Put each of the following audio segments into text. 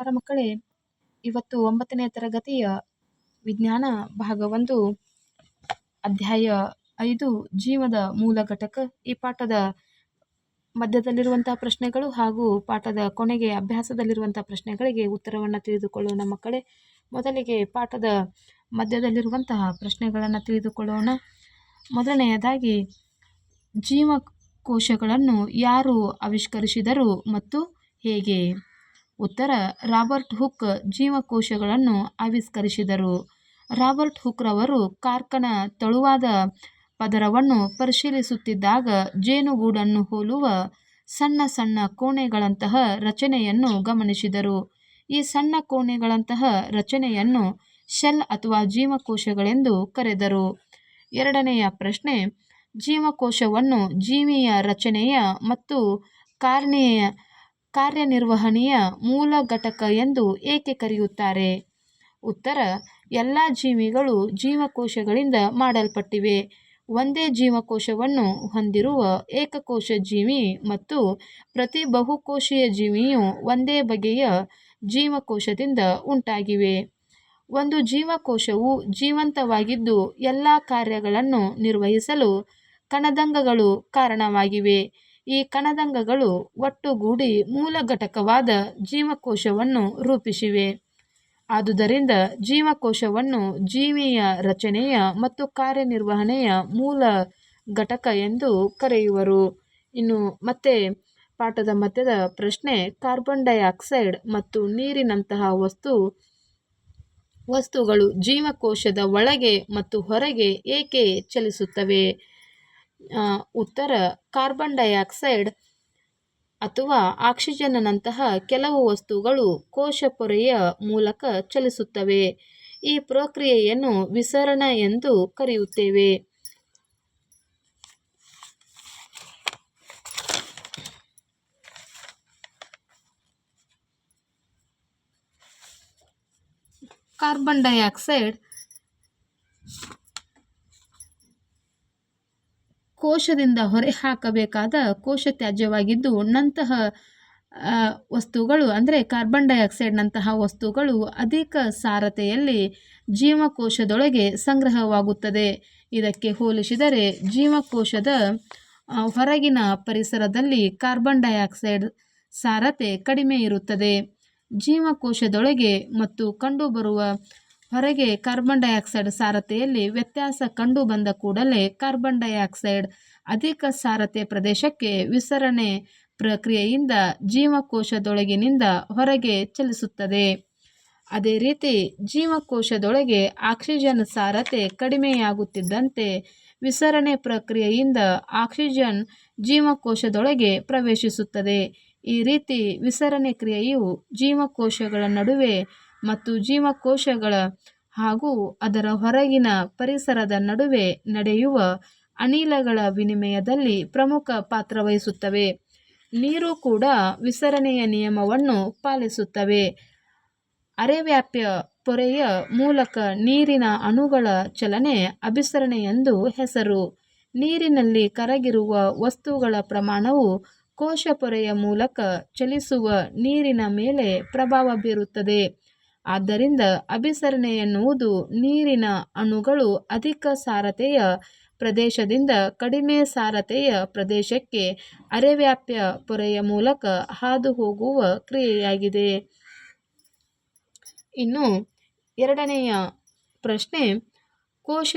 ನಮಸ್ಕಾರ ಮಕ್ಕಳೇ. ಇವತ್ತು ಒಂಬತ್ತನೇ ತರಗತಿಯ ವಿಜ್ಞಾನ ಭಾಗ ಒಂದು ಅಧ್ಯಾಯ ಐದು, ಜೀವದ ಮೂಲ ಘಟಕ. ಈ ಪಾಠದ ಮಧ್ಯದಲ್ಲಿರುವಂತಹ ಪ್ರಶ್ನೆಗಳು ಹಾಗೂ ಪಾಠದ ಕೊನೆಗೆ ಅಭ್ಯಾಸದಲ್ಲಿರುವಂತಹ ಪ್ರಶ್ನೆಗಳಿಗೆ ಉತ್ತರವನ್ನು ತಿಳಿದುಕೊಳ್ಳೋಣ ಮಕ್ಕಳೇ. ಮೊದಲಿಗೆ ಪಾಠದ ಮಧ್ಯದಲ್ಲಿರುವಂತಹ ಪ್ರಶ್ನೆಗಳನ್ನು ತಿಳಿದುಕೊಳ್ಳೋಣ. ಮೊದಲನೆಯದಾಗಿ, ಜೀವಕೋಶಗಳನ್ನು ಯಾರು ಆವಿಷ್ಕರಿಸಿದರು ಮತ್ತು ಹೇಗೆ? ಉತ್ತರ, ರಾಬರ್ಟ್ ಹುಕ್ ಜೀವಕೋಶಗಳನ್ನು ಆವಿಷ್ಕರಿಸಿದರು. ರಾಬರ್ಟ್ ಹುಕ್ರವರು ಕಾರ್ಕನ ತೆಳುವಾದ ಪದರವನ್ನು ಪರಿಶೀಲಿಸುತ್ತಿದ್ದಾಗ ಜೇನುಗೂಡನ್ನು ಹೋಲುವ ಸಣ್ಣ ಸಣ್ಣ ಕೋಣೆಗಳಂತಹ ರಚನೆಯನ್ನು ಗಮನಿಸಿದರು. ಈ ಸಣ್ಣ ಕೋಣೆಗಳಂತಹ ರಚನೆಯನ್ನು ಶೆಲ್ ಅಥವಾ ಜೀವಕೋಶಗಳೆಂದು ಕರೆದರು. ಎರಡನೆಯ ಪ್ರಶ್ನೆ, ಜೀವಕೋಶವನ್ನು ಜೀವಿಯ ರಚನೆಯ ಮತ್ತು ಕಾರ್ನೆಯ ಕಾರ್ಯನಿರ್ವಹಣೆಯ ಮೂಲ ಘಟಕ ಎಂದು ಏಕೆ ಕರೆಯುತ್ತಾರೆ? ಉತ್ತರ, ಎಲ್ಲ ಜೀವಿಗಳು ಜೀವಕೋಶಗಳಿಂದ ಮಾಡಲ್ಪಟ್ಟಿವೆ. ಒಂದೇ ಜೀವಕೋಶವನ್ನು ಹೊಂದಿರುವ ಏಕಕೋಶ ಜೀವಿ ಮತ್ತು ಪ್ರತಿ ಬಹುಕೋಶೀಯ ಜೀವಿಯು ಒಂದೇ ಬಗೆಯ ಜೀವಕೋಶದಿಂದ ಉಂಟಾಗಿವೆ. ಒಂದು ಜೀವಕೋಶವು ಜೀವಂತವಾಗಿದ್ದು ಎಲ್ಲ ಕಾರ್ಯಗಳನ್ನು ನಿರ್ವಹಿಸಲು ಕಣದಂಗಗಳು ಕಾರಣವಾಗಿವೆ. ಈ ಕಣದಂಗಗಳು ಒಟ್ಟುಗೂಡಿ ಮೂಲ ಘಟಕವಾದ ಜೀವಕೋಶವನ್ನು ರೂಪಿಸಿವೆ. ಆದುದರಿಂದ ಜೀವಕೋಶವನ್ನು ಜೀವಿಯ ರಚನೆಯ ಮತ್ತು ಕಾರ್ಯನಿರ್ವಹಣೆಯ ಮೂಲ ಘಟಕ ಎಂದು ಕರೆಯುವರು. ಇನ್ನು ಮತ್ತೆ ಪಾಠದ ಮಧ್ಯದ ಪ್ರಶ್ನೆ, ಕಾರ್ಬನ್ ಡೈಆಕ್ಸೈಡ್ ಮತ್ತು ನೀರಿನಂತಹ ವಸ್ತು, ವಸ್ತುಗಳು ಜೀವಕೋಶದ ಒಳಗೆ ಮತ್ತು ಹೊರಗೆ ಏಕೆ ಚಲಿಸುತ್ತವೆ? ಉತ್ತರ ಕಾರ್ಬನ್ ಡೈಆಕ್ಸೈಡ್ ಅಥವಾ ಆಕ್ಸಿಜನ್ನಂತಹ ಕೆಲವು ವಸ್ತುಗಳು ಕೋಶ ಪೊರೆಯ ಮೂಲಕ ಚಲಿಸುತ್ತವೆ. ಈ ಪ್ರಕ್ರಿಯೆಯನ್ನು ವಿಸರಣ ಎಂದು ಕರೆಯುತ್ತೇವೆ. ಕಾರ್ಬನ್ ಡೈಆಕ್ಸೈಡ್ ಕೋಶದಿಂದ ಹೊರಹಾಕಬೇಕಾದ ಕೋಶ ತ್ಯಾಜ್ಯವಾಗಿದ್ದು, ನಂತಹ ವಸ್ತುಗಳು, ಅಂದರೆ ಕಾರ್ಬನ್ ಡೈಆಕ್ಸೈಡ್ನಂತಹ ವಸ್ತುಗಳು ಅಧಿಕ ಸಾರತೆಯಲ್ಲಿ ಜೀವಕೋಶದೊಳಗೆ ಸಂಗ್ರಹವಾಗುತ್ತದೆ. ಇದಕ್ಕೆ ಹೋಲಿಸಿದರೆ, ಜೀವಕೋಶದ ಹೊರಗಿನ ಪರಿಸರದಲ್ಲಿ ಕಾರ್ಬನ್ ಡೈಆಕ್ಸೈಡ್ ಸಾರತೆ ಕಡಿಮೆ ಇರುತ್ತದೆ. ಜೀವಕೋಶದೊಳಗೆ ಮತ್ತು ಕಂಡುಬರುವ ಹೊರಗೆ ಕಾರ್ಬನ್ ಡೈಆಕ್ಸೈಡ್ ಸಾರತೆಯಲ್ಲಿ ವ್ಯತ್ಯಾಸ ಕಂಡು ಬಂದ ಕೂಡಲೇ ಕಾರ್ಬನ್ ಡೈಆಕ್ಸೈಡ್ ಅಧಿಕ ಸಾರತೆ ಪ್ರದೇಶಕ್ಕೆ ವಿಸರಣೆ ಪ್ರಕ್ರಿಯೆಯಿಂದ ಜೀವಕೋಶದೊಳಗಿನಿಂದ ಹೊರಗೆ ಚಲಿಸುತ್ತದೆ. ಅದೇ ರೀತಿ ಜೀವಕೋಶದೊಳಗೆ ಆಕ್ಸಿಜನ್ ಸಾರತೆ ಕಡಿಮೆಯಾಗುತ್ತಿದ್ದಂತೆ ವಿಸರಣೆ ಪ್ರಕ್ರಿಯೆಯಿಂದ ಆಕ್ಸಿಜನ್ ಜೀವಕೋಶದೊಳಗೆ ಪ್ರವೇಶಿಸುತ್ತದೆ. ಈ ರೀತಿ ವಿಸರಣೆ ಕ್ರಿಯೆಯು ಜೀವಕೋಶಗಳ ನಡುವೆ ಮತ್ತು ಜೀವಕೋಶಗಳ ಹಾಗೂ ಅದರ ಹೊರಗಿನ ಪರಿಸರದ ನಡುವೆ ನಡೆಯುವ ಅನಿಲಗಳ ವಿನಿಮಯದಲ್ಲಿ ಪ್ರಮುಖ ಪಾತ್ರ ವಹಿಸುತ್ತವೆ. ನೀರು ಕೂಡ ವಿಸರಣೆಯ ನಿಯಮವನ್ನು ಪಾಲಿಸುತ್ತವೆ. ಅರೆವ್ಯಾಪ್ಯ ಪೊರೆಯ ಮೂಲಕ ನೀರಿನ ಅಣುಗಳ ಚಲನೆ ಅಭಿಸರಣೆ ಎಂದು ಹೆಸರು. ನೀರಿನಲ್ಲಿ ಕರಗಿರುವ ವಸ್ತುಗಳ ಪ್ರಮಾಣವು ಕೋಶ ಪೊರೆಯ ಮೂಲಕ ಚಲಿಸುವ ನೀರಿನ ಮೇಲೆ ಪ್ರಭಾವ ಬೀರುತ್ತದೆ. ಆದ್ದರಿಂದ ಅಭಿಸರಣೆ ಎನ್ನುವುದು ನೀರಿನ ಅಣುಗಳು ಅಧಿಕ ಸಾರತೆಯ ಪ್ರದೇಶದಿಂದ ಕಡಿಮೆ ಸಾರತೆಯ ಪ್ರದೇಶಕ್ಕೆ ಅರೆವ್ಯಾಪ್ಯ ಪೊರೆಯ ಮೂಲಕ ಹಾದು ಹೋಗುವ ಕ್ರಿಯೆಯಾಗಿದೆ. ಇನ್ನು ಎರಡನೆಯ ಪ್ರಶ್ನೆ, ಕೋಶ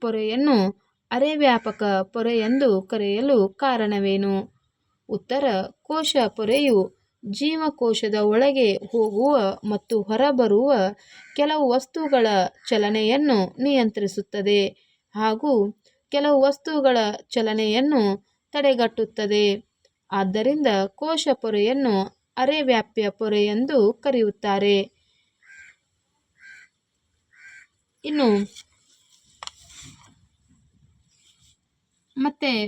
ಪೊರೆಯನ್ನು ಅರೆವ್ಯಾಪಕ ಎಂದು ಕರೆಯಲು ಕಾರಣವೇನು? ಉತ್ತರ, ಕೋಶ ಪೊರೆಯು ಜೀವಕೋಶದ ಒಳಗೆ ಹೋಗುವ ಮತ್ತು ಹೊರಬರುವ ಕೆಲವು ವಸ್ತುಗಳ ಚಲನೆಯನ್ನು ನಿಯಂತ್ರಿಸುತ್ತದೆ ಹಾಗೂ ಕೆಲವು ವಸ್ತುಗಳ ಚಲನೆಯನ್ನು ತಡೆಗಟ್ಟುತ್ತದೆ. ಆದ್ದರಿಂದ ಕೋಶ ಪೊರೆಯನ್ನು ಅರೆವ್ಯಾಪ್ಯ ಪೊರೆ ಎಂದು ಕರೆಯುತ್ತಾರೆ. ಇನ್ನು ಮತ್ತೆ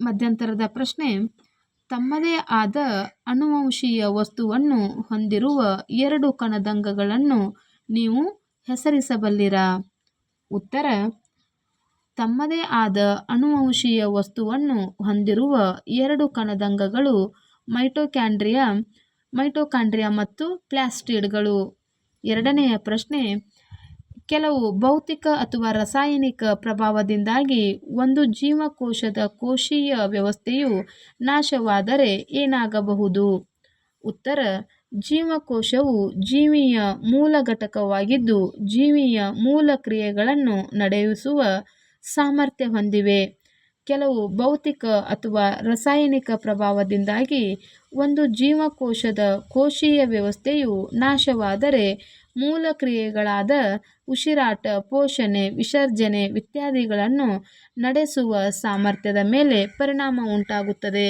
ಮಧ್ಯಂತರದ ಪ್ರಶ್ನೆ. ತಮ್ಮದೇ ಆದ ಅನುವಂಶೀಯ ವಸ್ತುವನ್ನು ಹೊಂದಿರುವ ಎರಡು ಕಣದಂಗಗಳನ್ನು ನೀವು ಹೆಸರಿಸಬಲ್ಲಿರಾ? ಉತ್ತರ, ತಮ್ಮದೇ ಆದ ಅನುವಂಶೀಯ ವಸ್ತುವನ್ನು ಹೊಂದಿರುವ ಎರಡು ಕಣದಂಗಗಳು ಮೈಟೊಕ್ಯಾಂಡ್ರಿಯಾ ಮೈಟೋಕಾಂಡ್ರಿಯಾ ಮತ್ತು ಪ್ಲಾಸ್ಟಿಡ್ಗಳು. ಎರಡನೆಯ ಪ್ರಶ್ನೆ ಕೆಲವು ಭೌತಿಕ ಅಥವಾ ರಾಸಾಯನಿಕ ಪ್ರಭಾವದಿಂದಾಗಿ ಒಂದು ಜೀವಕೋಶದ ಕೋಶೀಯ ವ್ಯವಸ್ಥೆಯು ನಾಶವಾದರೆ ಏನಾಗಬಹುದು? ಉತ್ತರ, ಜೀವಕೋಶವು ಜೀವಿಯ ಮೂಲ ಘಟಕವಾಗಿದ್ದು ಜೀವಿಯ ಮೂಲ ಕ್ರಿಯೆಗಳನ್ನು ನಡೆಯಿಸುವ ಸಾಮರ್ಥ್ಯ ಹೊಂದಿವೆ. ಕೆಲವು ಭೌತಿಕ ಅಥವಾ ರಾಸಾಯನಿಕ ಪ್ರಭಾವದಿಂದಾಗಿ ಒಂದು ಜೀವಕೋಶದ ಕೋಶೀಯ ವ್ಯವಸ್ಥೆಯು ನಾಶವಾದರೆ ಮೂಲ ಕ್ರಿಯೆಗಳಾದ ಉಸಿರಾಟ, ಪೋಷಣೆ, ವಿಸರ್ಜನೆ ಇತ್ಯಾದಿಗಳನ್ನು ನಡೆಸುವ ಸಾಮರ್ಥ್ಯದ ಮೇಲೆ ಪರಿಣಾಮ ಉಂಟಾಗುತ್ತದೆ.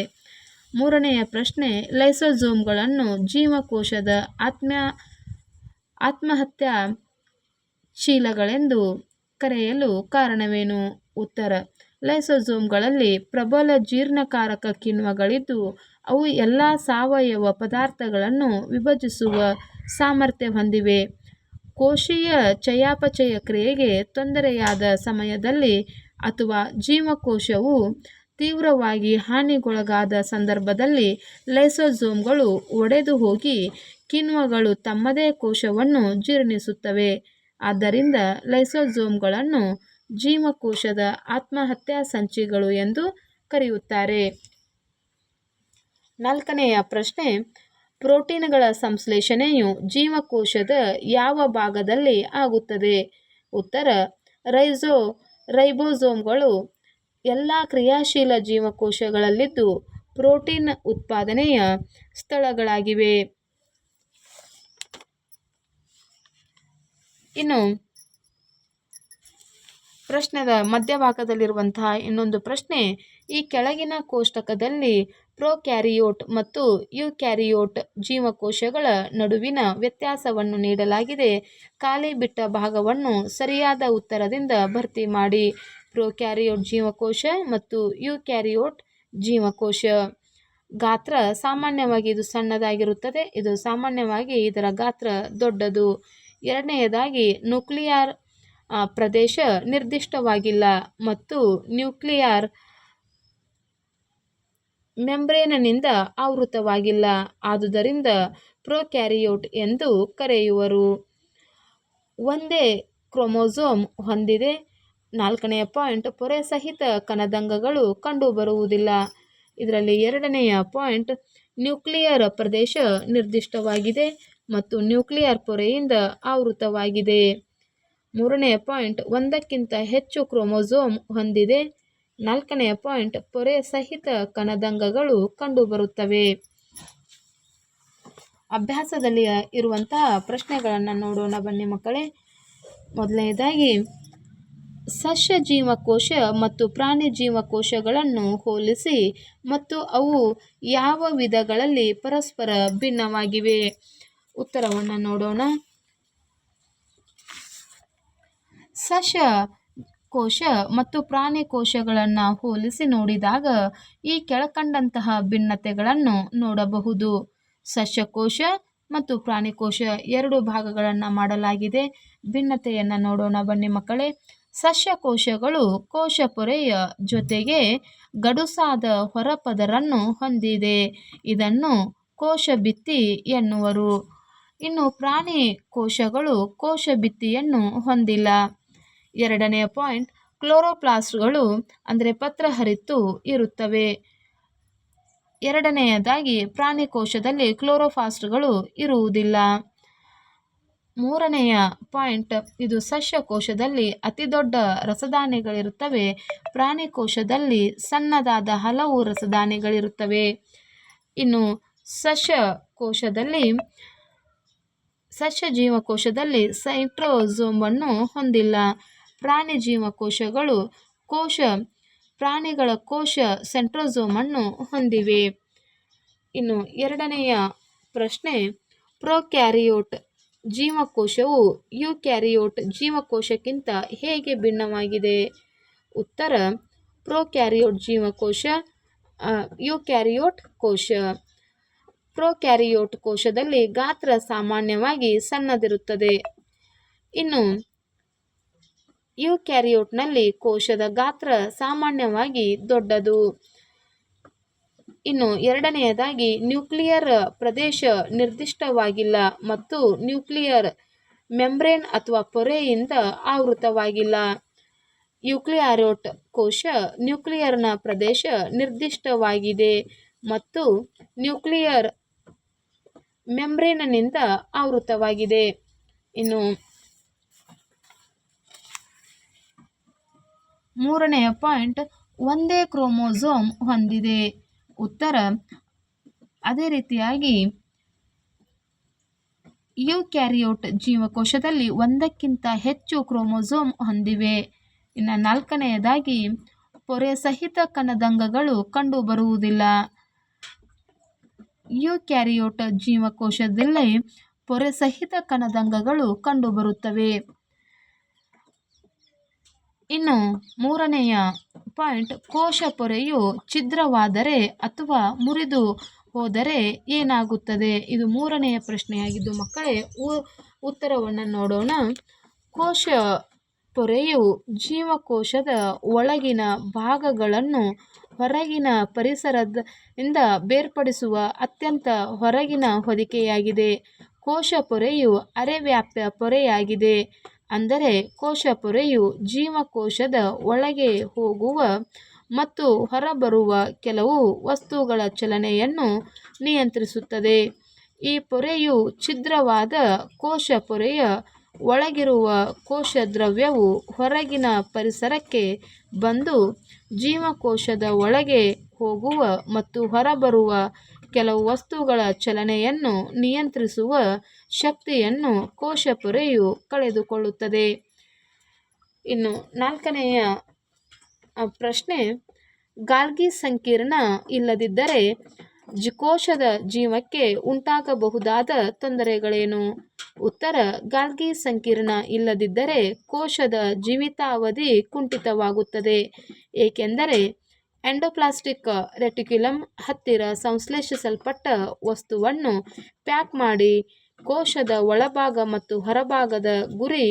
ಮೂರನೆಯ ಪ್ರಶ್ನೆ ಲೈಸೋಝೋಮ್ಗಳನ್ನು ಜೀವಕೋಶದ ಆತ್ಮ ಆತ್ಮಹತ್ಯಾ ಶೀಲಗಳೆಂದು ಕರೆಯಲು ಕಾರಣವೇನು? ಉತ್ತರ ಲೈಸೋಝೋಮ್ಗಳಲ್ಲಿ ಪ್ರಬಲ ಜೀರ್ಣಕಾರಕ ಕಿಣ್ವಗಳಿದ್ದು ಅವು ಎಲ್ಲ ಸಾವಯವ ಪದಾರ್ಥಗಳನ್ನು ವಿಭಜಿಸುವ ಸಾಮರ್ಥ್ಯ ಹೊಂದಿವೆ. ಕೋಶೀಯ ಚಯಾಪಚಯ ಕ್ರಿಯೆಗೆ ತೊಂದರೆಯಾದ ಸಮಯದಲ್ಲಿ ಅಥವಾ ಜೀವಕೋಶವು ತೀವ್ರವಾಗಿ ಹಾನಿಗೊಳಗಾದ ಸಂದರ್ಭದಲ್ಲಿ ಲೈಸೋಝೋಮ್ಗಳು ಒಡೆದು ಹೋಗಿ ಕಿಣ್ವಗಳು ತಮ್ಮದೇ ಕೋಶವನ್ನು ಜೀರ್ಣಿಸುತ್ತವೆ. ಆದ್ದರಿಂದ ಲೈಸೋಝೋಮ್ಗಳನ್ನು ಜೀವಕೋಶದ ಆತ್ಮಹತ್ಯಾ ಸಂಚಿಗಳು ಎಂದು ಕರೆಯುತ್ತಾರೆ. ನಾಲ್ಕನೆಯ ಪ್ರಶ್ನೆ, ಪ್ರೋಟೀನ್ಗಳ ಸಂಶ್ಲೇಷಣೆಯು ಜೀವಕೋಶದ ಯಾವ ಭಾಗದಲ್ಲಿ ಆಗುತ್ತದೆ? ಉತ್ತರ, ರೈಸೋ, ರೈಬೋಸೋಮ್ಗಳು ಎಲ್ಲ ಕ್ರಿಯಾಶೀಲ ಜೀವಕೋಶಗಳಲ್ಲಿದ್ದು ಪ್ರೋಟೀನ್ ಉತ್ಪಾದನೆಯ ಸ್ಥಳಗಳಾಗಿವೆ. ಇನ್ನು ಪ್ರಶ್ನೆದ ಮಧ್ಯಭಾಗದಲ್ಲಿರುವಂತಹ ಇನ್ನೊಂದು ಪ್ರಶ್ನೆ, ಈ ಕೆಳಗಿನ ಕೋಷ್ಟಕದಲ್ಲಿ ಪ್ರೊಕ್ಯಾರಿಯೋಟ್ ಮತ್ತು ಯುಕ್ಯಾರಿಯೋಟ್ ಜೀವಕೋಶಗಳ ನಡುವಿನ ವ್ಯತ್ಯಾಸವನ್ನು ನೀಡಲಾಗಿದೆ. ಖಾಲಿ ಬಿಟ್ಟ ಭಾಗವನ್ನು ಸರಿಯಾದ ಉತ್ತರದಿಂದ ಭರ್ತಿ ಮಾಡಿ. ಪ್ರೊಕ್ಯಾರಿಯೋಟ್ ಜೀವಕೋಶ ಮತ್ತು ಯುಕ್ಯಾರಿಯೋಟ್ ಜೀವಕೋಶ. ಗಾತ್ರ ಸಾಮಾನ್ಯವಾಗಿ ಇದು ಸಣ್ಣದಾಗಿರುತ್ತದೆ, ಇದು ಸಾಮಾನ್ಯವಾಗಿ ಇದರ ಗಾತ್ರ ದೊಡ್ಡದು. ಎರಡನೆಯದಾಗಿ ನ್ಯೂಕ್ಲಿಯಾರ್ ಪ್ರದೇಶ ನಿರ್ದಿಷ್ಟವಾಗಿಲ್ಲ ಮತ್ತು ನ್ಯೂಕ್ಲಿಯರ್ ಮೆಂಬ್ರೇನಿನಿಂದ ಆವೃತವಾಗಿಲ್ಲ. ಆದುದರಿಂದ ಪ್ರೊಕ್ಯಾರಿಯೋಟ್ ಎಂದು ಕರೆಯುವರು. ಒಂದೇ ಕ್ರೋಮೋಸೋಮ್ ಹೊಂದಿದೆ. ನಾಲ್ಕನೆಯ ಪಾಯಿಂಟ್ ಪೊರೆ ಸಹಿತ ಕನದಂಗಗಳು ಕಂಡುಬರುವುದಿಲ್ಲ. ಇದರಲ್ಲಿ ಎರಡನೆಯ ಪಾಯಿಂಟ್ ನ್ಯೂಕ್ಲಿಯರ್ ಪ್ರದೇಶ ನಿರ್ದಿಷ್ಟವಾಗಿದೆ ಮತ್ತು ನ್ಯೂಕ್ಲಿಯರ್ ಪೊರೆಯಿಂದ ಆವೃತವಾಗಿದೆ. ಮೂರನೆಯ ಪಾಯಿಂಟ್ ಒಂದಕ್ಕಿಂತ ಹೆಚ್ಚು ಕ್ರೋಮೋಸೋಮ್ ಹೊಂದಿದೆ. ನಾಲ್ಕನೆಯ ಪಾಯಿಂಟ್, ಪೊರೆ ಸಹಿತ ಕಣದಂಗಗಳು ಕಂಡುಬರುತ್ತವೆ. ಅಭ್ಯಾಸದಲ್ಲಿ ಇರುವಂತಹ ಪ್ರಶ್ನೆಗಳನ್ನು ನೋಡೋಣ ಬನ್ನಿ ಮಕ್ಕಳೇ. ಮೊದಲನೇದಾಗಿ, ಸಸ್ಯ ಜೀವಕೋಶ ಮತ್ತು ಪ್ರಾಣಿ ಜೀವಕೋಶಗಳನ್ನು ಹೋಲಿಸಿ ಮತ್ತು ಅವು ಯಾವ ವಿಧಗಳಲ್ಲಿ ಪರಸ್ಪರ ಭಿನ್ನವಾಗಿವೆ? ಉತ್ತರವನ್ನು ನೋಡೋಣ. ಸಸ್ಯ ಕೋಶ ಮತ್ತು ಪ್ರಾಣಿ ಕೋಶಗಳನ್ನು ಹೋಲಿಸಿ ನೋಡಿದಾಗ ಈ ಕೆಳಕಂಡಂತಹ ಭಿನ್ನತೆಗಳನ್ನು ನೋಡಬಹುದು. ಸಸ್ಯಕೋಶ ಮತ್ತು ಪ್ರಾಣಿಕೋಶ ಎರಡು ಭಾಗಗಳನ್ನು ಮಾಡಲಾಗಿದೆ. ಭಿನ್ನತೆಯನ್ನು ನೋಡೋಣ ಬನ್ನಿ ಮಕ್ಕಳೇ. ಸಸ್ಯಕೋಶಗಳು ಕೋಶ ಪೊರೆಯ ಜೊತೆಗೆ ಗಡುಸಾದ ಹೊರಪದರನ್ನು ಹೊಂದಿದೆ. ಇದನ್ನು ಕೋಶ ಭಿತ್ತಿ ಎನ್ನುವರು. ಇನ್ನು ಪ್ರಾಣಿ ಕೋಶಗಳು ಕೋಶ ಭಿತ್ತಿಯನ್ನು ಹೊಂದಿಲ್ಲ. ಎರಡನೆಯ ಪಾಯಿಂಟ್ ಕ್ಲೋರೋಪ್ಲಾಸ್ಟ್ಗಳು ಅಂದರೆ ಪತ್ರಹರಿತ್ತು ಇರುತ್ತವೆ. ಎರಡನೆಯದಾಗಿ ಪ್ರಾಣಿ ಕೋಶದಲ್ಲಿ ಕ್ಲೋರೋಫಾಸ್ಟ್ಗಳು ಇರುವುದಿಲ್ಲ. ಮೂರನೆಯ ಪಾಯಿಂಟ್, ಇದು ಸಸ್ಯ ಕೋಶದಲ್ಲಿ ಅತಿ ದೊಡ್ಡ ರಸದಾನಿಗಳಿರುತ್ತವೆ ಪ್ರಾಣಿ ಕೋಶದಲ್ಲಿ ಸಣ್ಣದಾದ ಹಲವು ರಸದಾನಿಗಳಿರುತ್ತವೆ ಇನ್ನು ಸಸ್ಯ ಕೋಶದಲ್ಲಿ ಸಸ್ಯ ಜೀವಕೋಶದಲ್ಲಿ ಸೈಟ್ರೋಝೋಮನ್ನು ಹೊಂದಿಲ್ಲ. ಪ್ರಾಣಿ ಜೀವಕೋಶಗಳು ಕೋಶ, ಪ್ರಾಣಿಗಳ ಕೋಶ ಸೆಂಟ್ರೋಸೋಮನ್ನು ಹೊಂದಿವೆ. ಇನ್ನು ಎರಡನೆಯ ಪ್ರಶ್ನೆ ಪ್ರೊಕ್ಯಾರಿಯೋಟ್ ಜೀವಕೋಶವು ಯುಕ್ಯಾರಿಯೋಟ್ ಜೀವಕೋಶಕ್ಕಿಂತ ಹೇಗೆ ಭಿನ್ನವಾಗಿದೆ? ಉತ್ತರ ಪ್ರೊಕ್ಯಾರಿಯೋಟ್ ಜೀವಕೋಶ ಯುಕ್ಯಾರಿಯೋಟ್ ಕೋಶ. ಪ್ರೊಕ್ಯಾರಿಯೋಟ್ ಕೋಶದಲ್ಲಿ ಗಾತ್ರ ಸಾಮಾನ್ಯವಾಗಿ ಸಣ್ಣದಿರುತ್ತದೆ. ಇನ್ನು ಯುಕ್ಯಾರಿಯೋಟ್ನಲ್ಲಿ ಕೋಶದ ಗಾತ್ರ ಸಾಮಾನ್ಯವಾಗಿ ದೊಡ್ಡದು. ಇನ್ನು ಎರಡನೆಯದಾಗಿ ನ್ಯೂಕ್ಲಿಯರ್ ಪ್ರದೇಶ ನಿರ್ದಿಷ್ಟವಾಗಿಲ್ಲ ಮತ್ತು ನ್ಯೂಕ್ಲಿಯರ್ ಮೆಂಬ್ರೇನ್ ಅಥವಾ ಪೊರೆಯಿಂದ ಆವೃತವಾಗಿಲ್ಲ. ಯುಕ್ಲಿಯಾರೋಟ್ ಕೋಶ ನ್ಯೂಕ್ಲಿಯರ್ನ ಪ್ರದೇಶ ನಿರ್ದಿಷ್ಟವಾಗಿದೆ ಮತ್ತು ನ್ಯೂಕ್ಲಿಯರ್ ಮೆಂಬ್ರೇನಿನಿಂದ ಆವೃತವಾಗಿದೆ. ಇನ್ನು ಮೂರನೆಯ ಪಾಯಿಂಟ್ ಒಂದೇ ಕ್ರೋಮೋಸೋಮ್ ಹೊಂದಿದೆ. ಉತ್ತರ, ಅದೇ ರೀತಿಯಾಗಿ ಯುಕ್ಯಾರಿಯೋಟ್ ಜೀವಕೋಶದಲ್ಲಿ ಒಂದಕ್ಕಿಂತ ಹೆಚ್ಚು ಕ್ರೋಮೋಸೋಮ್ ಹೊಂದಿವೆ. ಇನ್ನು ನಾಲ್ಕನೆಯದಾಗಿ ಪೊರೆ ಸಹಿತ ಕಣದಂಗಗಳು ಕಂಡುಬರುವುದಿಲ್ಲ. ಯುಕ್ಯಾರಿಯೋಟ್ ಜೀವಕೋಶದಲ್ಲಿ ಪೊರೆ ಸಹಿತ ಕಣದಂಗಗಳು ಕಂಡುಬರುತ್ತವೆ. ಇನ್ನು ಮೂರನೆಯ ಪಾಯಿಂಟ್, ಕೋಶ ಪೊರೆಯು ಛಿದ್ರವಾದರೆ ಅಥವಾ ಮುರಿದು ಹೋದರೆ ಏನಾಗುತ್ತದೆ? ಇದು ಮೂರನೆಯ ಪ್ರಶ್ನೆಯಾಗಿದ್ದು ಮಕ್ಕಳೇ ಉತ್ತರವನ್ನು ನೋಡೋಣ. ಕೋಶ ಪೊರೆಯು ಜೀವಕೋಶದ ಒಳಗಿನ ಭಾಗಗಳನ್ನು ಹೊರಗಿನ ಪರಿಸರದಿಂದ ಬೇರ್ಪಡಿಸುವ ಅತ್ಯಂತ ಹೊರಗಿನ ಹೊದಿಕೆಯಾಗಿದೆ. ಕೋಶ ಪೊರೆಯು ಅರೆವ್ಯಾಪ್ಯ ಪೊರೆಯಾಗಿದೆ. ಅಂದರೆ ಕೋಶ ಪೊರೆಯು ಜೀವಕೋಶದ ಒಳಗೆ ಹೋಗುವ ಮತ್ತು ಹೊರಬರುವ ಕೆಲವು ವಸ್ತುಗಳ ಚಲನೆಯನ್ನು ನಿಯಂತ್ರಿಸುತ್ತದೆ. ಈ ಪೊರೆಯು ಛಿದ್ರವಾದ ಕೋಶ ಪೊರೆಯ ಒಳಗಿರುವ ಕೋಶ ದ್ರವ್ಯವು ಹೊರಗಿನ ಪರಿಸರಕ್ಕೆ ಬಂದು ಜೀವಕೋಶದ ಒಳಗೆ ಹೋಗುವ ಮತ್ತು ಹೊರಬರುವ ಕೆಲವು ವಸ್ತುಗಳ ಚಲನೆಯನ್ನು ನಿಯಂತ್ರಿಸುವ ಶಕ್ತಿಯನ್ನು ಕೋಶಪೊರೆಯು ಕಳೆದುಕೊಳ್ಳುತ್ತದೆ. ಇನ್ನು ನಾಲ್ಕನೆಯ ಪ್ರಶ್ನೆ, ಗಾಲ್ಗಿ ಸಂಕೀರ್ಣ ಇಲ್ಲದಿದ್ದರೆ ಕೋಶದ ಜೀವಕ್ಕೆ ಉಂಟಾಗಬಹುದಾದ ತೊಂದರೆಗಳೇನು? ಉತ್ತರ, ಗಾಲ್ಗಿ ಸಂಕೀರ್ಣ ಇಲ್ಲದಿದ್ದರೆ ಕೋಶದ ಜೀವಿತಾವಧಿ ಕುಂಠಿತವಾಗುತ್ತದೆ, ಏಕೆಂದರೆ ಎಂಡೋಪ್ಲಾಸ್ಟಿಕ್ ರೆಟಿಕ್ಯುಲಮ್ ಹತ್ತಿರ ಸಂಶ್ಲೇಷಿಸಲ್ಪಟ್ಟ ವಸ್ತುವನ್ನು ಪ್ಯಾಕ್ ಮಾಡಿ ಕೋಶದ ಒಳಭಾಗ ಮತ್ತು ಹೊರಭಾಗದ ಗುರಿ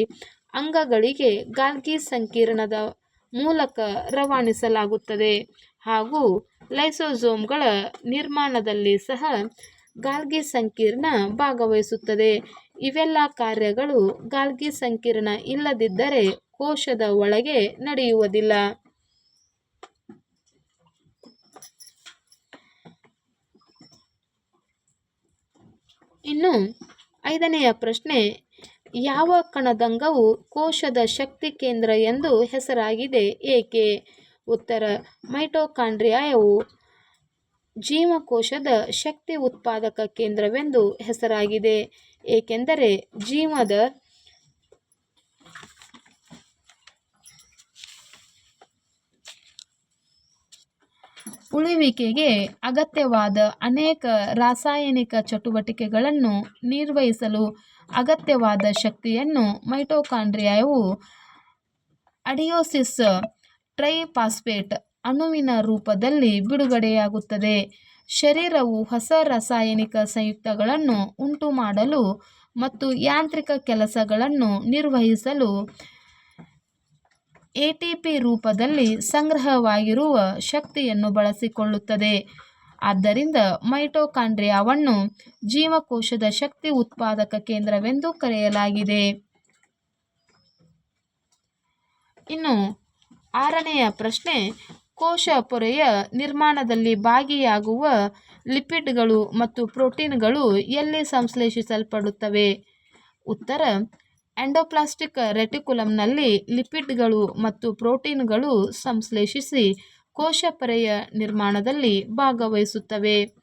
ಅಂಗಗಳಿಗೆ ಗಾಲ್ಗಿ ಸಂಕೀರ್ಣದ ಮೂಲಕ ರವಾನಿಸಲಾಗುತ್ತದೆ ಹಾಗೂ ಲೈಸೋಸೋಮ್ಗಳ ನಿರ್ಮಾಣದಲ್ಲಿ ಸಹ ಗಾಲ್ಗಿ ಸಂಕೀರ್ಣ ಭಾಗವಹಿಸುತ್ತದೆ. ಇವೆಲ್ಲ ಕಾರ್ಯಗಳು ಗಾಲ್ಗಿ ಸಂಕೀರ್ಣ ಇಲ್ಲದಿದ್ದರೆ ಕೋಶದ ಒಳಗೆ ನಡೆಯುವುದಿಲ್ಲ. ಇನ್ನು ಐದನೆಯ ಪ್ರಶ್ನೆ, ಯಾವ ಕಣದಂಗವು ಕೋಶದ ಶಕ್ತಿ ಕೇಂದ್ರ ಎಂದು ಹೆಸರಾಗಿದೆ ಏಕೆ? ಉತ್ತರ ಮೈಟೋಕಾಂಡ್ರಿಯಾಯವು ಜೀವಕೋಶದ ಶಕ್ತಿ ಉತ್ಪಾದಕ ಕೇಂದ್ರವೆಂದು ಹೆಸರಾಗಿದೆ, ಏಕೆಂದರೆ ಜೀವದ ಉಳಿವಿಕೆಗೆ ಅಗತ್ಯವಾದ ಅನೇಕ ರಾಸಾಯನಿಕ ಚಟುವಟಿಕೆಗಳನ್ನು ನಿರ್ವಹಿಸಲು ಅಗತ್ಯವಾದ ಶಕ್ತಿಯನ್ನು ಮೈಟೋಕಾಂಡ್ರಿಯವು ಅಡಿಯೋಸಿಸ್ ಟ್ರೈಫಾಸ್ಫೇಟ್ ಅಣುವಿನ ರೂಪದಲ್ಲಿ ಬಿಡುಗಡೆಯಾಗುತ್ತದೆ. ಶರೀರವು ಹೊಸ ರಾಸಾಯನಿಕ ಸಂಯುಕ್ತಗಳನ್ನು ಉಂಟುಮಾಡಲು ಮತ್ತು ಯಾಂತ್ರಿಕ ಕೆಲಸಗಳನ್ನು ನಿರ್ವಹಿಸಲು ಎಟಿಪಿ ರೂಪದಲ್ಲಿ ಸಂಗ್ರಹವಾಗಿರುವ ಶಕ್ತಿಯನ್ನು ಬಳಸಿಕೊಳ್ಳುತ್ತದೆ. ಆದ್ದರಿಂದ ಮೈಟೋಕಾಂಡ್ರಿಯಾವನ್ನು ಜೀವಕೋಶದ ಶಕ್ತಿ ಉತ್ಪಾದಕ ಕೇಂದ್ರವೆಂದು ಕರೆಯಲಾಗಿದೆ. ಇನ್ನು ಆರನೆಯ ಪ್ರಶ್ನೆ, ಕೋಶ ಪೊರೆಯ ನಿರ್ಮಾಣದಲ್ಲಿ ಭಾಗಿಯಾಗುವ ಲಿಪಿಡ್ಗಳು ಮತ್ತು ಪ್ರೋಟೀನ್ಗಳು ಎಲ್ಲಿ ಸಂಶ್ಲೇಷಿಸಲ್ಪಡುತ್ತವೆ? ಉತ್ತರ ಎಂಡೋಪ್ಲಾಸ್ಟಿಕ್ ರೆಟಿಕುಲಂನಲ್ಲಿ ಲಿಪಿಡ್ಗಳು ಮತ್ತು ಪ್ರೋಟೀನ್ಗಳು ಸಂಶ್ಲೇಷಿಸಿ ಕೋಶ ಪರೆಯ ನಿರ್ಮಾಣದಲ್ಲಿ ಭಾಗವಹಿಸುತ್ತವೆ.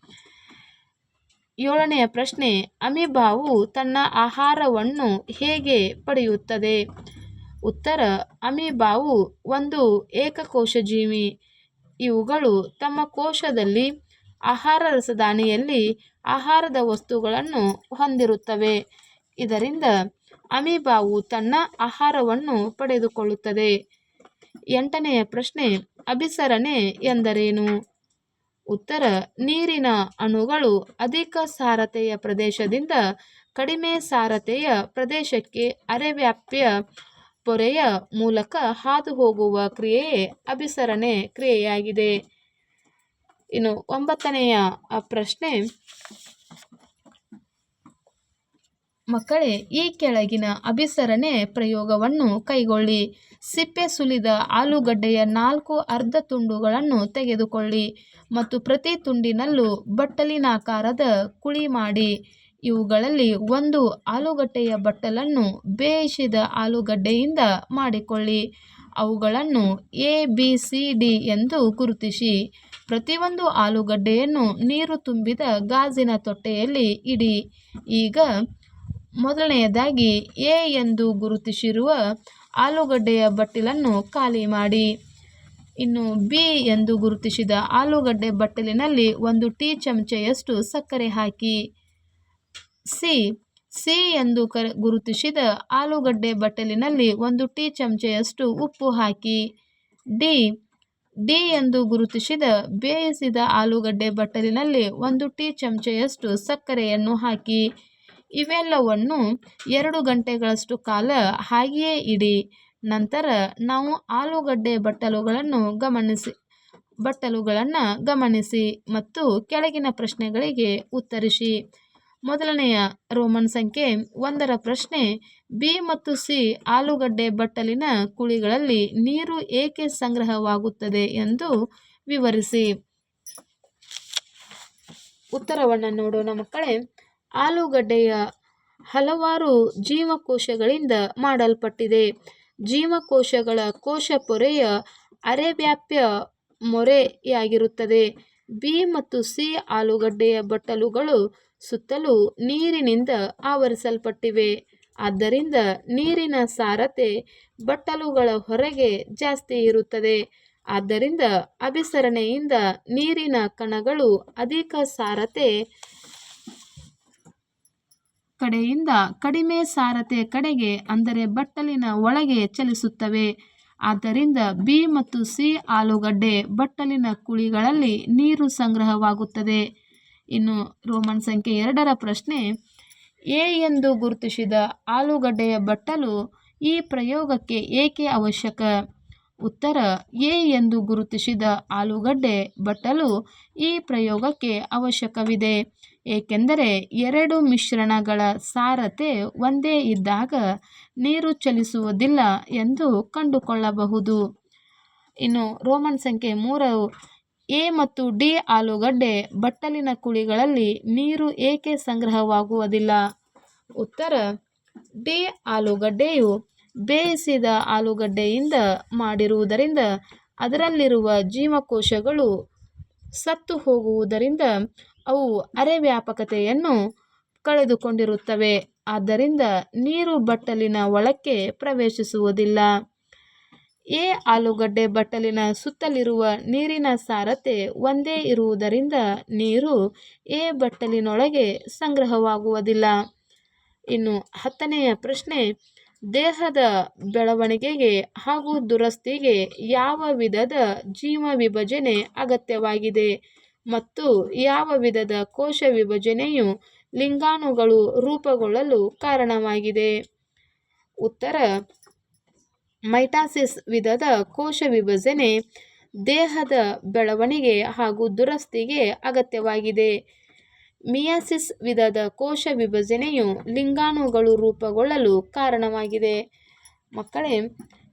ಏಳನೆಯ ಪ್ರಶ್ನೆ, ಅಮೀಬಾವು ತನ್ನ ಆಹಾರವನ್ನು ಹೇಗೆ ಪಡೆಯುತ್ತದೆ? ಉತ್ತರ, ಅಮೀಬಾವು ಒಂದು ಏಕಕೋಶ ಜೀವಿ ಇವುಗಳು ತಮ್ಮ ಕೋಶದಲ್ಲಿ ಆಹಾರ ರಸದಾನಿಯಲ್ಲಿ ಆಹಾರದ ವಸ್ತುಗಳನ್ನು ಹೊಂದಿರುತ್ತವೆ. ಇದರಿಂದ ಅಮೀಬಾವು ತನ್ನ ಆಹಾರವನ್ನು ಪಡೆದುಕೊಳ್ಳುತ್ತದೆ. ಎಂಟನೆಯ ಪ್ರಶ್ನೆ, ಅಭಿಸರಣೆ ಎಂದರೇನು? ಉತ್ತರ, ನೀರಿನ ಅಣುಗಳು ಅಧಿಕ ಸಾರತೆಯ ಪ್ರದೇಶದಿಂದ ಕಡಿಮೆ ಸಾರತೆಯ ಪ್ರದೇಶಕ್ಕೆ ಅರೆವ್ಯಾಪ್ಯ ಪೊರೆಯ ಮೂಲಕ ಹಾದು ಹೋಗುವ ಕ್ರಿಯೆಯೇ ಅಭಿಸರಣೆ ಕ್ರಿಯೆಯಾಗಿದೆ. ಇನ್ನು ಒಂಬತ್ತನೆಯ ಪ್ರಶ್ನೆ ಮಕ್ಕಳೇ, ಈ ಕೆಳಗಿನ ಅಭಿಸರಣೆ ಪ್ರಯೋಗವನ್ನು ಕೈಗೊಳ್ಳಿ. ಸಿಪ್ಪೆ ಸುಲಿದ ಆಲೂಗಡ್ಡೆಯ ನಾಲ್ಕು ಅರ್ಧ ತುಂಡುಗಳನ್ನು ತೆಗೆದುಕೊಳ್ಳಿ ಮತ್ತು ಪ್ರತಿ ತುಂಡಿನಲ್ಲೂ ಬಟ್ಟಲಿನಾಕಾರದ ಕುಳಿ ಮಾಡಿ. ಇವುಗಳಲ್ಲಿ ಒಂದು ಆಲೂಗಡ್ಡೆಯ ಬಟ್ಟಲನ್ನು ಬೇಯಿಸಿದ ಆಲೂಗಡ್ಡೆಯಿಂದ ಮಾಡಿಕೊಳ್ಳಿ. ಅವುಗಳನ್ನು ಎ, ಬಿ, ಸಿ, ಡಿ ಎಂದು ಗುರುತಿಸಿ. ಪ್ರತಿಯೊಂದು ಆಲೂಗಡ್ಡೆಯನ್ನು ನೀರು ತುಂಬಿದ ಗಾಜಿನ ತೊಟ್ಟೆಯಲ್ಲಿ ಇಡಿ. ಈಗ ಮೊದಲನೆಯದಾಗಿ ಎ ಎಂದು ಗುರುತಿಸಿರುವ ಆಲೂಗಡ್ಡೆಯ ಬಟ್ಟಲನ್ನು ಖಾಲಿ ಮಾಡಿ. ಇನ್ನು ಬಿ ಎಂದು ಗುರುತಿಸಿದ ಆಲೂಗಡ್ಡೆ ಬಟ್ಟಲಿನಲ್ಲಿ ಒಂದು ಟೀ ಚಮಚೆಯಷ್ಟು ಸಕ್ಕರೆ ಹಾಕಿ. ಸಿ ಸಿ ಎಂದು ಕರೆ, ಗುರುತಿಸಿದ ಆಲೂಗಡ್ಡೆ ಬಟ್ಟಲಿನಲ್ಲಿ ಒಂದು ಟೀ ಚಮಚೆಯಷ್ಟು ಉಪ್ಪು ಹಾಕಿ. ಡಿ ಡಿ ಎಂದು ಗುರುತಿಸಿದ ಬೇಯಿಸಿದ ಆಲೂಗಡ್ಡೆ ಬಟ್ಟಲಿನಲ್ಲಿ ಒಂದು ಟೀ ಚಮಚೆಯಷ್ಟು ಸಕ್ಕರೆಯನ್ನು ಹಾಕಿ. ಇವೆಲ್ಲವನ್ನು ಎರಡು ಗಂಟೆಗಳಷ್ಟು ಕಾಲ ಹಾಗೆಯೇ ಇಡಿ. ನಂತರ ನಾವು ಆಲೂಗಡ್ಡೆ ಬಟ್ಟಲುಗಳನ್ನು ಗಮನಿಸಿ ಬಟ್ಟಲುಗಳನ್ನು ಗಮನಿಸಿ ಮತ್ತು ಕೆಳಗಿನ ಪ್ರಶ್ನೆಗಳಿಗೆ ಉತ್ತರಿಸಿ. ಮೊದಲನೆಯ ರೋಮನ್ ಸಂಖ್ಯೆ ಒಂದರ ಪ್ರಶ್ನೆ, ಬಿ ಮತ್ತು ಸಿ ಆಲೂಗಡ್ಡೆ ಬಟ್ಟಲಿನ ಕುಳಿಗಳಲ್ಲಿ ನೀರು ಏಕೆ ಸಂಗ್ರಹವಾಗುತ್ತದೆ ಎಂದು ವಿವರಿಸಿ. ಉತ್ತರವನ್ನು ನೋಡೋಣ ಮಕ್ಕಳೇ ಆಲೂಗಡ್ಡೆಯ ಹಲವಾರು ಜೀವಕೋಶಗಳಿಂದ ಮಾಡಲ್ಪಟ್ಟಿದೆ. ಜೀವಕೋಶಗಳ ಕೋಶ ಪೊರೆಯ ಅರೆವ್ಯಾಪ್ಯ ಮೊರೆಯಾಗಿರುತ್ತದೆ. ಬಿ ಮತ್ತು ಸಿ ಆಲೂಗಡ್ಡೆಯ ಬಟ್ಟಲುಗಳು ಸುತ್ತಲೂ ನೀರಿನಿಂದ ಆವರಿಸಲ್ಪಟ್ಟಿವೆ. ಆದ್ದರಿಂದ ನೀರಿನ ಸಾರತೆ ಬಟ್ಟಲುಗಳ ಹೊರಗೆ ಜಾಸ್ತಿ ಇರುತ್ತದೆ. ಆದ್ದರಿಂದ ಅಭಿಸರಣೆಯಿಂದ ನೀರಿನ ಕಣಗಳು ಅಧಿಕ ಸಾರತೆ ಕಡೆಯಿಂದ ಕಡಿಮೆ ಸಾರತೆ ಕಡೆಗೆ, ಅಂದರೆ ಬಟ್ಟಲಿನ ಒಳಗೆ ಚಲಿಸುತ್ತವೆ. ಆದ್ದರಿಂದ ಬಿ ಮತ್ತು ಸಿ ಆಲೂಗಡ್ಡೆ ಬಟ್ಟಲಿನ ಕುಳಿಗಳಲ್ಲಿ ನೀರು ಸಂಗ್ರಹವಾಗುತ್ತದೆ. ಇನ್ನು ರೋಮನ್ ಸಂಖ್ಯೆ ಎರಡರ ಪ್ರಶ್ನೆ, ಎ ಎಂದು ಗುರುತಿಸಿದ ಆಲೂಗಡ್ಡೆಯ ಬಟ್ಟಲು ಈ ಪ್ರಯೋಗಕ್ಕೆ ಏಕೆ ಅವಶ್ಯಕ? ಉತ್ತರ, ಎ ಎಂದು ಗುರುತಿಸಿದ ಆಲೂಗಡ್ಡೆ ಬಟ್ಟಲು ಈ ಪ್ರಯೋಗಕ್ಕೆ ಅವಶ್ಯಕವಿದೆ. ಏಕೆಂದರೆ ಎರಡು ಮಿಶ್ರಣಗಳ ಸಾರತೆ ಒಂದೇ ಇದ್ದಾಗ ನೀರು ಚಲಿಸುವುದಿಲ್ಲ ಎಂದು ಕಂಡುಕೊಳ್ಳಬಹುದು. ಇನ್ನು ರೋಮನ್ ಸಂಖ್ಯೆ ಮೂರು, ಎ ಮತ್ತು ಡಿ ಆಲೂಗಡ್ಡೆ ಬಟ್ಟಲಿನ ಕುಳಿಗಳಲ್ಲಿ ನೀರು ಏಕೆ ಸಂಗ್ರಹವಾಗುವುದಿಲ್ಲ? ಉತ್ತರ, ಡಿ ಆಲೂಗಡ್ಡೆಯು ಬೇಯಿಸಿದ ಆಲೂಗಡ್ಡೆಯಿಂದ ಮಾಡಿರುವುದರಿಂದ ಅದರಲ್ಲಿರುವ ಜೀವಕೋಶಗಳು ಸತ್ತು ಹೋಗುವುದರಿಂದ ಅವು ಅರೆವ್ಯಾಪಕತೆಯನ್ನು ಕಳೆದುಕೊಂಡಿರುತ್ತವೆ. ಆದ್ದರಿಂದ ನೀರು ಬಟ್ಟಲಿನ ಒಳಕ್ಕೆ ಪ್ರವೇಶಿಸುವುದಿಲ್ಲ. ಎ ಆಲೂಗಡ್ಡೆ ಬಟ್ಟಲಿನ ಸುತ್ತಲಿರುವ ನೀರಿನ ಸಾರತೆ ಒಂದೇ ಇರುವುದರಿಂದ ನೀರು ಎ ಬಟ್ಟಲಿನೊಳಗೆ ಸಂಗ್ರಹವಾಗುವುದಿಲ್ಲ. ಇನ್ನು ಹತ್ತನೆಯ ಪ್ರಶ್ನೆ ದೇಹದ ಬೆಳವಣಿಗೆಗೆ ಹಾಗೂ ದುರಸ್ತಿಗೆ ಯಾವ ವಿಧದ ಜೀವ ವಿಭಜನೆ ಅಗತ್ಯವಾಗಿದೆ ಮತ್ತು ಯಾವ ವಿಧದ ಕೋಶ ವಿಭಜನೆಯು ಲಿಂಗಾಣುಗಳು ರೂಪುಗೊಳ್ಳಲು ಕಾರಣವಾಗಿದೆ? ಉತ್ತರ. ಮೈಟಾಸಿಸ್ ವಿಧದ ಕೋಶ ವಿಭಜನೆ ದೇಹದ ಬೆಳವಣಿಗೆ ಹಾಗೂ ದುರಸ್ತಿಗೆ ಅಗತ್ಯವಾಗಿದೆ. ಮಿಯಾಸಿಸ್ ವಿಧದ ಕೋಶ ವಿಭಜನೆಯು ಲಿಂಗಾಣುಗಳು ರೂಪುಗೊಳ್ಳಲು ಕಾರಣವಾಗಿದೆ. ಮಕ್ಕಳೇ,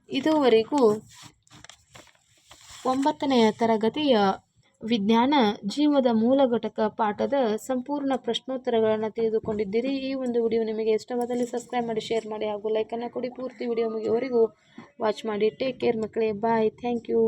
ಇದುವರೆಗೂ ಒಂಬತ್ತನೆಯ ತರಗತಿಯ ವಿಜ್ಞಾನ ಜೀವದ ಮೂಲ ಘಟಕ ಪಾಠದ ಸಂಪೂರ್ಣ ಪ್ರಶ್ನೋತ್ತರಗಳನ್ನು ತಿಳಿದುಕೊಂಡಿದ್ದೀರಿ. ಈ ಒಂದು ವಿಡಿಯೋ ನಿಮಗೆ ಇಷ್ಟವಾದಲ್ಲಿ ಸಬ್ಸ್ಕ್ರೈಬ್ ಮಾಡಿ, ಶೇರ್ ಮಾಡಿ ಹಾಗೂ ಲೈಕನ್ನು ಕೊಡಿ. ಪೂರ್ತಿ ವಿಡಿಯೋ ಮುಗಿಯುವವರೆಗೂ ವಾಚ್ ಮಾಡಿ. ಟೇಕ್ ಕೇರ್ ಮಕ್ಕಳೇ. Bye thank you